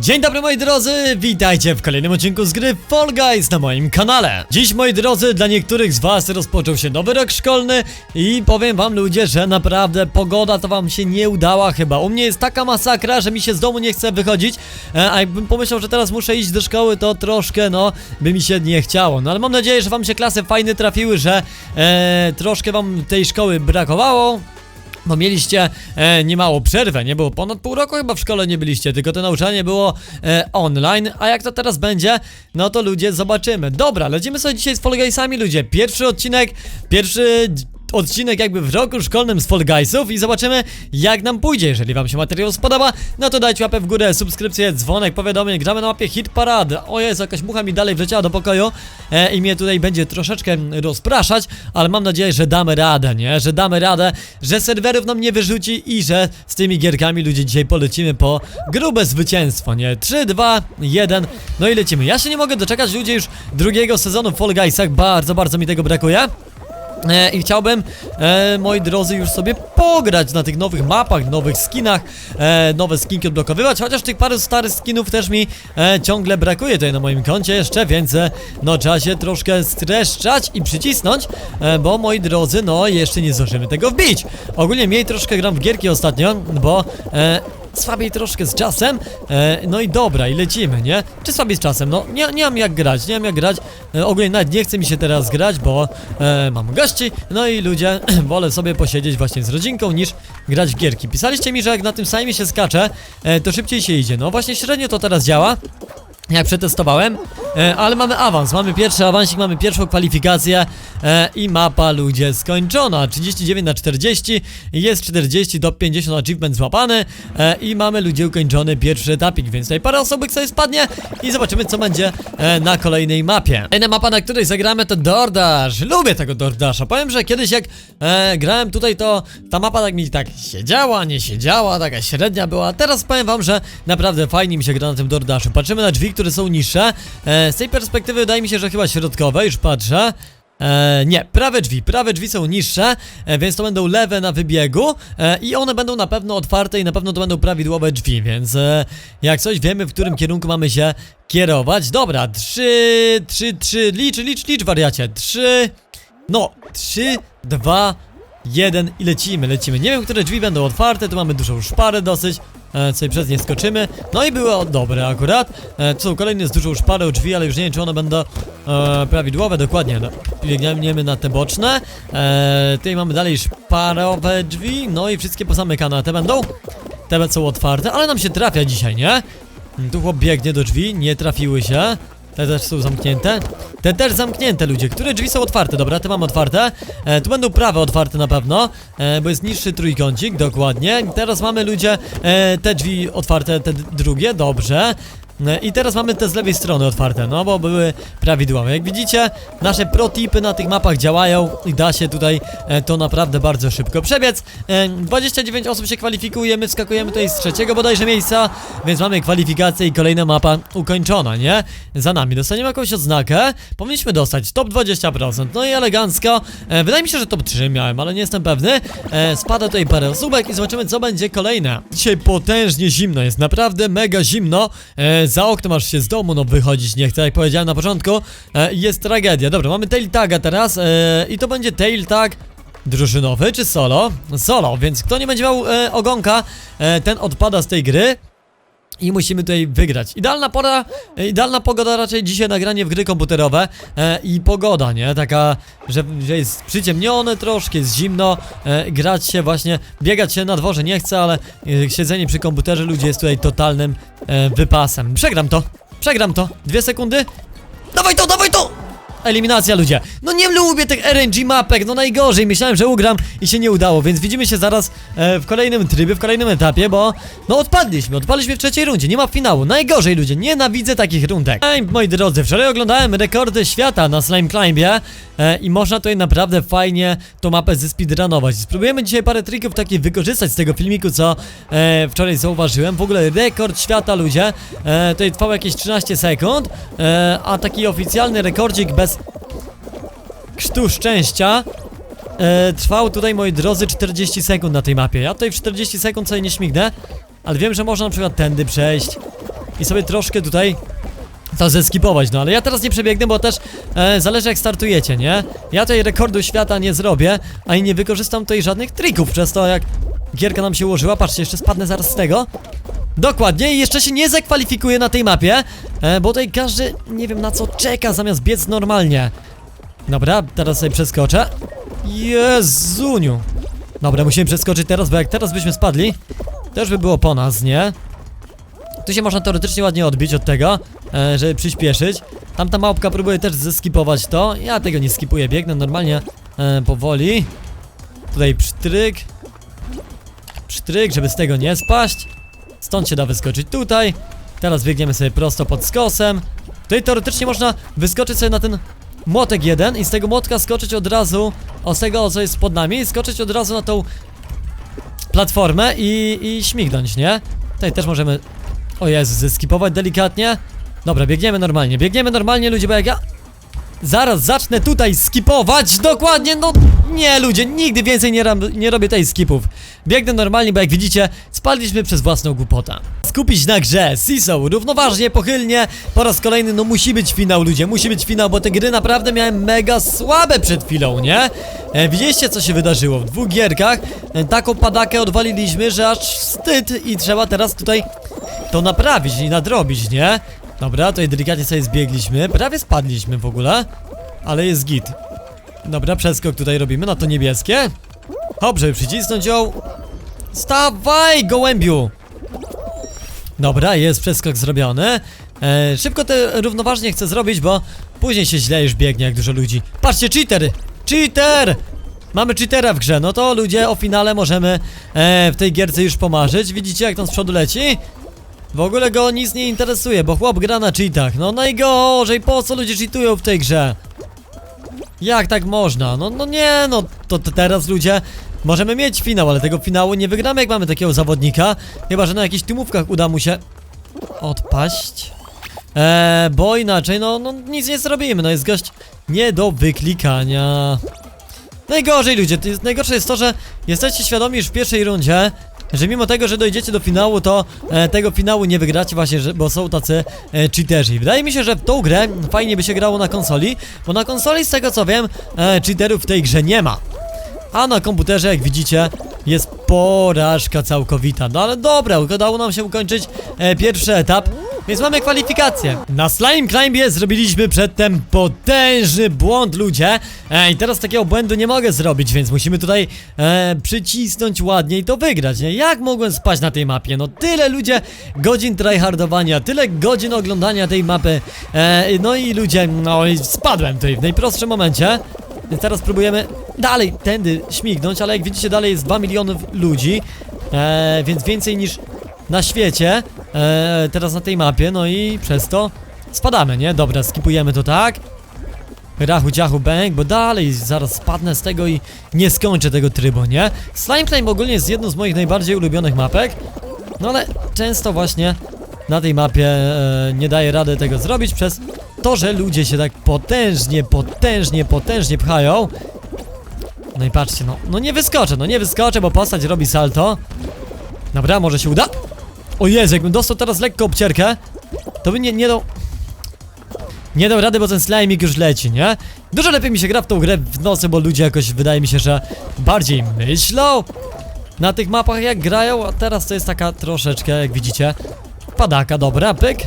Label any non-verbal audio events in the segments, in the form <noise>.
Dzień dobry moi drodzy, witajcie w kolejnym odcinku z gry Fall Guys na moim kanale. Dziś moi drodzy, dla niektórych z was rozpoczął się nowy rok szkolny i powiem wam ludzie, że naprawdę pogoda to wam się nie udała chyba. U mnie jest taka masakra, że mi się z domu nie chce wychodzić, e, a jakbym pomyślał, że teraz muszę iść do szkoły, to troszkę no, by mi się nie chciało. No ale mam nadzieję, że wam się klasy fajne trafiły, że e, troszkę wam tej szkoły brakowało. Bo mieliście e, niemało przerwę, nie było ponad pół roku chyba w szkole nie byliście, tylko to nauczanie było e, online, a jak to teraz będzie, no to ludzie zobaczymy. Dobra, lecimy sobie dzisiaj z Fall Guysami ludzie, pierwszy odcinek, pierwszy odcinek jakby w roku szkolnym z Fall Guysów i zobaczymy jak nam pójdzie, jeżeli wam się materiał spodoba, no to dajcie łapę w górę, subskrypcję, dzwonek, powiadomień, gramy na mapie Hit Parade, o jest, jakaś mucha mi dalej wleciała do pokoju e, i mnie tutaj będzie troszeczkę rozpraszać, ale mam nadzieję, że damy radę, nie, że damy radę, że serwerów nam nie wyrzuci i że z tymi gierkami ludzie dzisiaj polecimy po grube zwycięstwo, nie, 3, 2, 1, no i lecimy, ja się nie mogę doczekać. Ludzie już drugiego sezonu w Fall Guysach, bardzo, bardzo mi tego brakuje. E, I chciałbym, e, moi drodzy, już sobie pograć na tych nowych mapach, nowych skinach, e, nowe skinki odblokowywać, chociaż tych paru starych skinów też mi e, ciągle brakuje tutaj na moim koncie jeszcze, więc e, no trzeba się troszkę streszczać i przycisnąć, e, bo moi drodzy, no jeszcze nie zdążymy tego wbić. Ogólnie mniej troszkę gram w gierki ostatnio, bo e, słabiej troszkę z czasem, e, no i dobra, i lecimy, nie? Czy słabiej z czasem? No, nie, nie mam jak grać, nie mam jak grać, e, ogólnie nawet nie chce mi się teraz grać, bo e, mam gości, no i ludzie, <clears throat> wolę sobie posiedzieć właśnie z rodzinką niż grać w gierki. Pisaliście mi, że jak na tym samym się skacze, e, to szybciej się idzie, no właśnie średnio to teraz działa, jak przetestowałem, e, ale mamy awans, mamy pierwszy awansik, mamy pierwszą kwalifikację e, i mapa ludzie skończona, 39 na 40, jest 40 do 50 achievement złapany e, i mamy ludzie ukończony pierwszy etapik, więc tutaj parę osób sobie spadnie i zobaczymy co będzie e, na kolejnej mapie. Kolejna mapa, na której zagramy to Dordash, lubię tego Dordasha, powiem, że kiedyś jak e, grałem tutaj to ta mapa tak mi tak siedziała, nie siedziała, taka średnia była, teraz powiem wam, że naprawdę fajnie mi się gra na tym Dordashu, patrzymy na drzwi, które są niższe, e, z tej perspektywy wydaje mi się, że chyba środkowe, już patrzę, E, nie, prawe drzwi, prawe drzwi są niższe, e, więc to będą lewe na wybiegu e, i one będą na pewno otwarte i na pewno to będą prawidłowe drzwi, więc e, jak coś wiemy, w którym kierunku mamy się kierować. Dobra, trzy, trzy, trzy, licz, licz, licz wariacie, trzy, no, trzy, dwa, jeden i lecimy, lecimy. Nie wiem, które drzwi będą otwarte, tu mamy dużą szparę dosyć, e, sobie przez nie skoczymy. No i było dobre akurat. E, tu są kolejne z dużą szparą drzwi, ale już nie wiem, czy one będą e, prawidłowe, dokładnie. No, biegniemy na te boczne. E, tutaj mamy dalej szparowe drzwi, no i wszystkie pozamykane. A Te będą? Te są otwarte, ale nam się trafia dzisiaj, nie? Tu chłop biegnie do drzwi, nie trafiły się. Te też są zamknięte. Te też zamknięte ludzie. Które drzwi są otwarte? Dobra, te mam otwarte. E, tu będą prawe otwarte na pewno, e, bo jest niższy trójkącik, dokładnie. Teraz mamy ludzie e, te drzwi otwarte, te drugie, dobrze. E, I teraz mamy te z lewej strony otwarte, no bo były prawidłowe. Jak widzicie, nasze protipy na tych mapach działają i da się tutaj e, to naprawdę bardzo szybko przebiec. E, 29 osób się kwalifikuje, my wskakujemy tutaj z trzeciego bodajże miejsca, więc mamy kwalifikację i kolejna mapa ukończona, nie? Za nami dostaniemy jakąś odznakę, powinniśmy dostać top 20%, no i elegancko. E, wydaje mi się, że top 3 miałem, ale nie jestem pewny. E, spada tutaj parę osóbek i zobaczymy co będzie kolejne. Dzisiaj potężnie zimno, jest naprawdę mega zimno. Za oknem aż się z domu no wychodzić nie chce, jak powiedziałem na początku. E, jest tragedia. Dobra, mamy tail taga teraz e, i to będzie tail tag drużynowy czy solo? Solo, więc kto nie będzie miał e, ogonka, e, ten odpada z tej gry. I musimy tutaj wygrać. Idealna pora, idealna pogoda raczej dzisiaj nagranie w gry komputerowe e, i pogoda, nie? Taka, że, że jest przyciemnione troszkę, jest zimno, e, grać się właśnie, biegać się na dworze nie chcę, ale e, siedzenie przy komputerze ludzie jest tutaj totalnym e, wypasem. Przegram to, przegram to. Dwie sekundy. Dawaj to, dawaj to! Eliminacja ludzie. No nie lubię tych RNG mapek, no najgorzej. Myślałem, że ugram i się nie udało, więc widzimy się zaraz e, w kolejnym trybie, w kolejnym etapie, bo no odpadliśmy, odpadliśmy w trzeciej rundzie, nie ma finału. Najgorzej ludzie, nienawidzę takich rundek. Ej, moi drodzy, wczoraj oglądałem rekordy świata na Slime Climbie e, i można tutaj naprawdę fajnie tą mapę zespeedrunować. Spróbujemy dzisiaj parę trików takich wykorzystać z tego filmiku, co e, wczoraj zauważyłem. W ogóle rekord świata ludzie, e, tutaj trwał jakieś 13 sekund, e, a taki oficjalny rekordzik bez krztu szczęścia e, trwał tutaj, moi drodzy, 40 sekund na tej mapie. Ja tutaj w 40 sekund sobie nie śmignę, ale wiem, że można na przykład tędy przejść. i sobie troszkę tutaj to zeskipować, no ale ja teraz nie przebiegnę, bo też e, zależy jak startujecie, nie? Ja tutaj rekordu świata nie zrobię, a i nie wykorzystam tutaj żadnych trików, przez to jak gierka nam się ułożyła, patrzcie, jeszcze spadnę zaraz z tego. Dokładnie, i jeszcze się nie zakwalifikuję na tej mapie, e, bo tutaj każdy, nie wiem na co czeka, zamiast biec normalnie. Dobra, teraz sobie przeskoczę. Jezuniu. Dobra, musimy przeskoczyć teraz, bo jak teraz byśmy spadli, już by było po nas, nie? Tu się można teoretycznie ładnie odbić od tego, e, żeby przyspieszyć. Tamta małpka próbuje też zeskipować to. Ja tego nie skipuję, biegnę normalnie e, powoli. Tutaj psztryk. Psztryk, żeby z tego nie spaść. Stąd się da wyskoczyć tutaj. Teraz biegniemy sobie prosto pod skosem. Tutaj teoretycznie można wyskoczyć sobie na ten młotek jeden i z tego młotka skoczyć od razu, o tego co jest pod nami, skoczyć od razu na tą platformę i, i śmignąć, nie? Tutaj też możemy o Jezu, zeskipować delikatnie. Dobra, biegniemy normalnie, biegniemy normalnie ludzie, bo jak ja zaraz zacznę tutaj skipować, dokładnie, no nie ludzie, nigdy więcej nie, nie robię tej skipów. Biegnę normalnie, bo jak widzicie, spadliśmy przez własną głupotę. Skupić na grze, CISO, równoważnie, pochylnie, po raz kolejny, no musi być finał ludzie, musi być finał, bo te gry naprawdę miałem mega słabe przed chwilą, nie? E, widzieliście co się wydarzyło w dwóch gierkach, e, taką padakę odwaliliśmy, że aż wstyd i trzeba teraz tutaj to naprawić i nadrobić, nie? Dobra, tutaj delikatnie sobie zbiegliśmy, prawie spadliśmy w ogóle, ale jest git. Dobra, przeskok tutaj robimy na to niebieskie. Żeby przycisnąć ją. Stawaj, gołębiu! Dobra, jest przeskok zrobiony. E, szybko te równoważnie chcę zrobić, bo później się źle już biegnie, jak dużo ludzi. Patrzcie, cheater! Cheater! Mamy cheatera w grze, no to ludzie o finale możemy e, w tej gierce już pomarzyć. Widzicie jak tam z przodu leci? W ogóle go nic nie interesuje, bo chłop gra na cheatach. No najgorzej, po co ludzie cheatują w tej grze? Jak tak można? No, no nie, no to, to teraz ludzie możemy mieć finał, ale tego finału nie wygramy jak mamy takiego zawodnika. Chyba, że na jakichś tymówkach uda mu się odpaść. Eee, bo inaczej, no, no nic nie zrobimy, no jest gość nie do wyklikania. Najgorzej ludzie, to jest, najgorsze jest to, że jesteście świadomi już w pierwszej rundzie, że mimo tego, że dojdziecie do finału, to e, tego finału nie wygracie właśnie, że, bo są tacy e, cheaterzy. Wydaje mi się, że w tą grę fajnie by się grało na konsoli, bo na konsoli z tego co wiem, e, cheaterów w tej grze nie ma. A na komputerze, jak widzicie, jest porażka całkowita. No ale dobra, udało nam się ukończyć e, pierwszy etap, więc mamy kwalifikację. Na Slime Climbie zrobiliśmy przedtem potężny błąd, ludzie. E, I teraz takiego błędu nie mogę zrobić, więc musimy tutaj e, przycisnąć ładnie i to wygrać, nie? Jak mogłem spać na tej mapie? No tyle ludzie godzin tryhardowania, tyle godzin oglądania tej mapy. E, no i ludzie, no i spadłem tutaj w najprostszym momencie. Więc teraz próbujemy dalej tędy śmignąć, ale jak widzicie dalej jest 2 miliony ludzi, e, więc więcej niż na świecie, e, teraz na tej mapie, no i przez to spadamy, nie? Dobra, skipujemy to tak. Rachu ciachu bang, bo dalej zaraz spadnę z tego i nie skończę tego trybu, nie? Slime Climb ogólnie jest jedną z moich najbardziej ulubionych mapek, no ale często właśnie na tej mapie e, nie daje rady tego zrobić przez to, że ludzie się tak potężnie, potężnie, potężnie pchają. No i patrzcie, no, no nie wyskoczę, no nie wyskoczę, bo postać robi salto. Dobra, może się uda? O Jezu, jakbym dostał teraz lekko obcierkę, to by nie, nie dał... Nie dał rady, bo ten slajmik już leci, nie? Dużo lepiej mi się gra w tą grę w nocy, bo ludzie jakoś, wydaje mi się, że bardziej myślą na tych mapach jak grają, a teraz to jest taka troszeczkę, jak widzicie, padaka, dobra, pyk.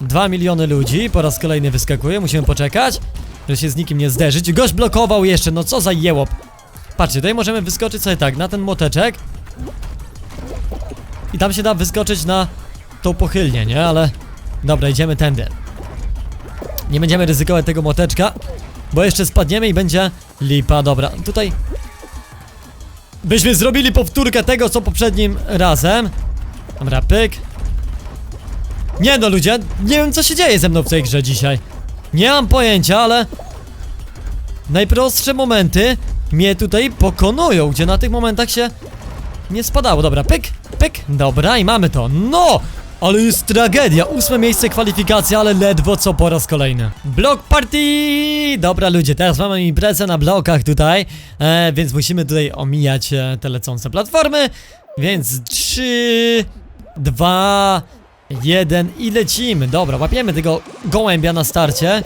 Dwa miliony ludzi, po raz kolejny wyskakuje, musimy poczekać, żeby się z nikim nie zderzyć. Gość blokował jeszcze, no co za jełop. Patrzcie, tutaj możemy wyskoczyć sobie tak, na ten młoteczek. I tam się da wyskoczyć na tą pochylnię, nie? Ale dobra, idziemy tędy. Nie będziemy ryzykować tego młoteczka, bo jeszcze spadniemy i będzie lipa. Dobra, tutaj byśmy zrobili powtórkę tego, co poprzednim razem. Dobra, pyk. Nie no ludzie, nie wiem co się dzieje ze mną w tej grze dzisiaj. Nie mam pojęcia, ale najprostsze momenty mnie tutaj pokonują, gdzie na tych momentach się nie spadało. Dobra, pyk, pyk, dobra i mamy to. No! Ale jest tragedia, ósme miejsce kwalifikacja, ale ledwo co po raz kolejny Block party! Dobra ludzie, teraz mamy imprezę na blokach tutaj e, Więc musimy tutaj omijać e, te lecące platformy Więc trzy, dwa, jeden i lecimy. Dobra, łapiemy tego gołębia na starcie.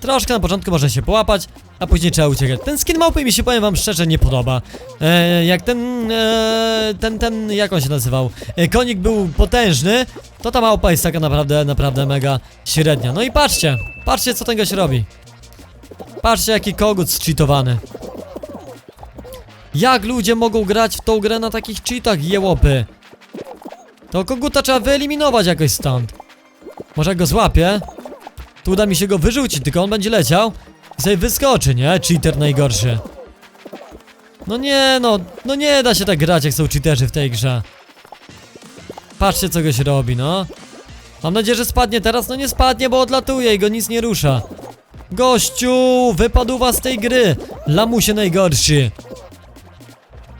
Troszkę na początku można się połapać, a później trzeba uciekać. Ten skin małpy mi się, powiem wam szczerze, nie podoba. E, jak ten, e, ten, ten, jak on się nazywał? E, konik był potężny, to ta małpa jest taka naprawdę, naprawdę mega średnia. No i patrzcie, patrzcie co ten gość robi. Patrzcie jaki kogut zcheatowany. Jak ludzie mogą grać w tą grę na takich cheatach, jełopy? To koguta trzeba wyeliminować jakoś stąd. Może go złapię? Tu uda mi się go wyrzucić, tylko on będzie leciał i sobie wyskoczy, nie? Cheater najgorszy. No nie, no, no nie da się tak grać, jak są cheaterzy w tej grze. Patrzcie, co goś robi, no. Mam nadzieję, że spadnie teraz. No nie spadnie, bo odlatuje i go nic nie rusza. Gościu, wypadł was z tej gry. Lamusie najgorszy.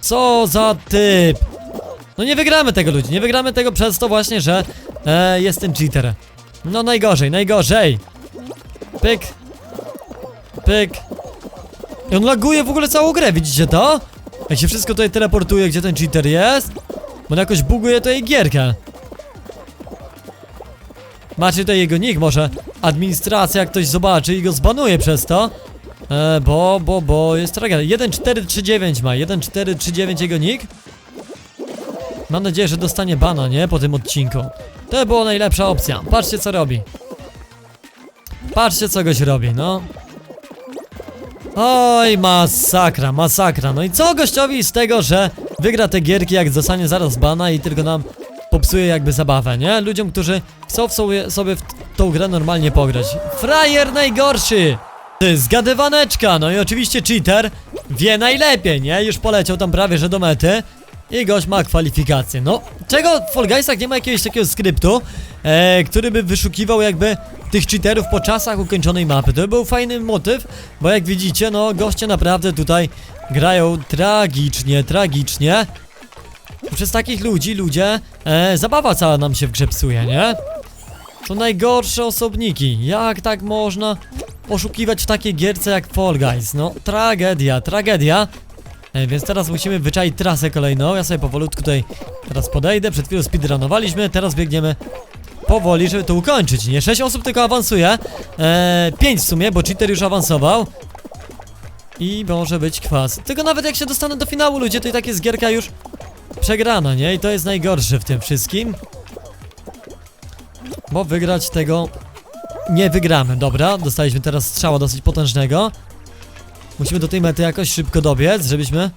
Co za typ. No nie wygramy tego ludzi, nie wygramy tego przez to właśnie, że e, jest ten cheater. No najgorzej, najgorzej. Pyk. Pyk. I on laguje w ogóle całą grę, widzicie to? Jak się wszystko tutaj teleportuje, gdzie ten cheater jest? On jakoś buguje tutaj gierkę. Macie tutaj jego nick, może administracja jak ktoś zobaczy i go zbanuje przez to. E, bo, bo, bo jest tragedia. 1439 ma, 1439 jego nick. Mam nadzieję, że dostanie bana, nie? Po tym odcinku. To była najlepsza opcja. Patrzcie co robi. Patrzcie co goś robi, no. Oj, masakra, masakra. No i co gościowi z tego, że wygra te gierki, jak dostanie zaraz bana i tylko nam popsuje jakby zabawę, nie? Ludziom, którzy chcą w sobie, sobie w tą grę normalnie pograć. Frajer najgorszy! Zgadywaneczka, no i oczywiście cheater wie najlepiej, nie? Już poleciał tam prawie, że do mety. I gość ma kwalifikację. No, czego w Fall Guysach nie ma jakiegoś takiego skryptu, e, który by wyszukiwał jakby tych cheaterów po czasach ukończonej mapy. To by był fajny motyw, bo jak widzicie, no goście naprawdę tutaj grają tragicznie, tragicznie. Przez takich ludzi, ludzie, e, zabawa cała nam się w grze psuje, nie? To najgorsze osobniki. Jak tak można oszukiwać w takiej gierce jak Fall Guys? No, tragedia, tragedia. E, więc teraz musimy wyczaić trasę kolejną. Ja sobie powolutku tutaj teraz podejdę. Przed chwilą speedrunowaliśmy, teraz biegniemy powoli, żeby to ukończyć. Nie, 6 osób tylko awansuje. E, 5 w sumie, bo cheater już awansował. I może być kwas. Tylko nawet jak się dostanę do finału, ludzie, to i tak jest gierka już przegrana, nie? I to jest najgorsze w tym wszystkim. Bo wygrać tego nie wygramy. Dobra, dostaliśmy teraz strzała dosyć potężnego. Musimy do tej mety jakoś szybko dobiec, żebyśmy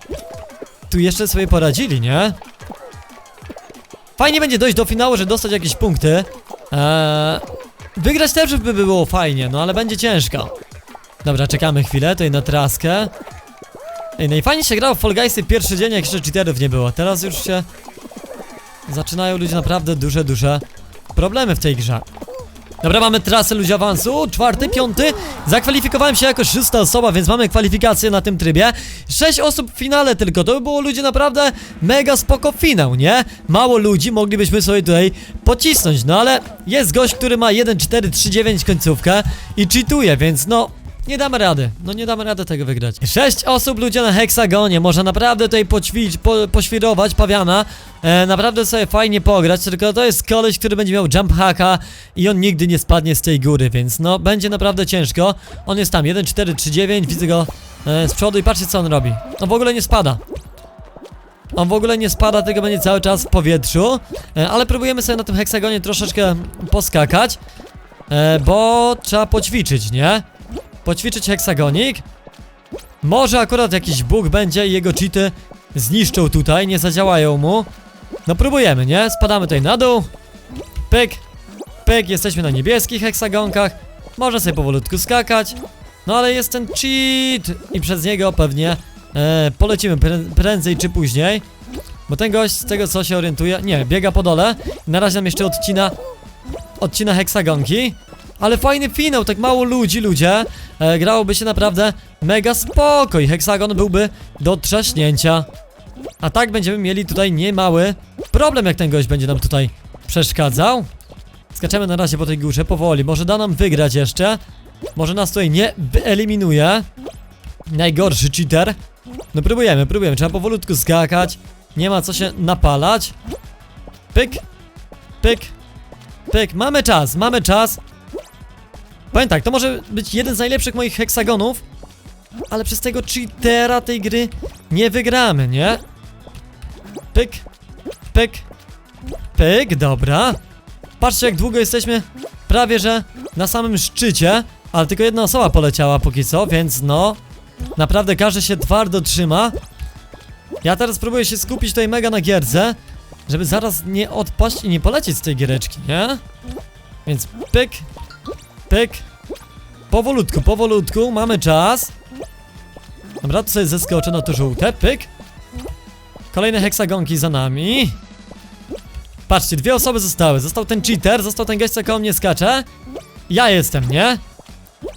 tu jeszcze sobie poradzili, nie? Fajnie będzie dojść do finału, żeby dostać jakieś punkty. Eee, wygrać też by było fajnie, no ale będzie ciężko. Dobra, czekamy chwilę, tutaj na traskę. Ej, najfajniej się grało w Fall Guysy pierwszy dzień, jak jeszcze cheaterów nie było. Teraz już się zaczynają ludzie naprawdę duże, duże problemy w tej grze. Dobra, mamy trasę ludzi awansu, czwarty, piąty. Zakwalifikowałem się jako szósta osoba, więc mamy kwalifikację na tym trybie. Sześć osób w finale tylko, to by było ludzie naprawdę mega spoko finał, nie? Mało ludzi, moglibyśmy sobie tutaj pocisnąć, no ale jest gość, który ma 1-4-3-9 końcówkę i cheatuje, więc no... Nie damy rady, no nie damy rady tego wygrać. Sześć osób ludzie na heksagonie, można naprawdę tutaj poćwić, po, poświrować pawiana, e, naprawdę sobie fajnie pograć, tylko to jest koleś, który będzie miał jump hacka i on nigdy nie spadnie z tej góry, więc no będzie naprawdę ciężko. On jest tam, 1, 4, 3, 9, widzę go e, z przodu i patrzcie co on robi. On w ogóle nie spada. On w ogóle nie spada, tylko będzie cały czas w powietrzu, e, ale próbujemy sobie na tym heksagonie troszeczkę poskakać, e, bo trzeba poćwiczyć, nie? Poćwiczyć heksagonik. Może akurat jakiś bóg będzie i jego cheaty zniszczą tutaj, nie zadziałają mu. No próbujemy, nie? Spadamy tutaj na dół. Pyk, pyk, jesteśmy na niebieskich heksagonkach. Można sobie powolutku skakać. No ale jest ten cheat i przez niego pewnie e, polecimy prę prędzej czy później. Bo ten gość z tego co się orientuje, nie, biega po dole. Na razie nam jeszcze odcina, odcina heksagonki. Ale fajny finał, tak mało ludzi, ludzie. E, grałoby się naprawdę mega spoko i heksagon byłby do trzaśnięcia. A tak będziemy mieli tutaj niemały problem, jak ten gość będzie nam tutaj przeszkadzał. Skaczemy na razie po tej górze powoli. Może da nam wygrać jeszcze. Może nas tutaj nie wyeliminuje. Najgorszy cheater. No próbujemy, próbujemy. Trzeba powolutku skakać. Nie ma co się napalać. Pyk, pyk, Pyk, mamy czas, mamy czas. Powiem tak, to może być jeden z najlepszych moich heksagonów, ale przez tego cheatera tej gry nie wygramy, nie? Pyk, pyk, pyk, dobra. Patrzcie jak długo jesteśmy prawie że na samym szczycie, ale tylko jedna osoba poleciała póki co, więc no, naprawdę każdy się twardo trzyma. Ja teraz próbuję się skupić tutaj mega na gierce, żeby zaraz nie odpaść i nie polecieć z tej giereczki, nie? Więc pyk, pyk, powolutku, powolutku, mamy czas. Dobra, tu sobie zeskoczę na to żółte, pyk. Kolejne heksagonki za nami. Patrzcie, dwie osoby zostały. Został ten cheater, został ten gość, co koło mnie skacze. Ja jestem, nie?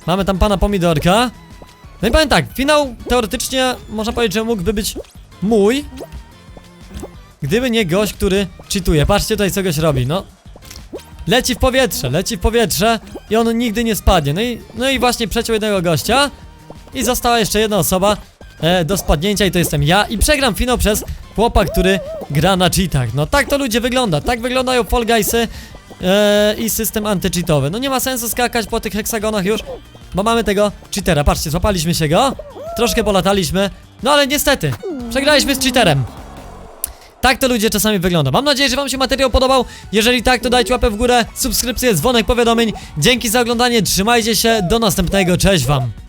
Mamy tam pana pomidorka. No i powiem tak, finał teoretycznie można powiedzieć, że mógłby być mój. Gdyby nie gość, który cheatuje. Patrzcie tutaj, co goś robi, no. Leci w powietrze, leci w powietrze i on nigdy nie spadnie. No i, no i właśnie przeciął jednego gościa. I została jeszcze jedna osoba e, do spadnięcia i to jestem ja. I przegram finał przez chłopa, który gra na cheatach. No tak to ludzie wygląda. Tak wyglądają Fall Guysy e, i system anty-cheatowy. No nie ma sensu skakać po tych heksagonach już, bo mamy tego cheatera. Patrzcie, złapaliśmy się go. Troszkę polataliśmy. No ale niestety, przegraliśmy z cheaterem. Tak to ludzie czasami wygląda. Mam nadzieję, że wam się materiał podobał. Jeżeli tak, to dajcie łapę w górę, subskrypcję, dzwonek powiadomień. Dzięki za oglądanie, trzymajcie się, do następnego, cześć wam.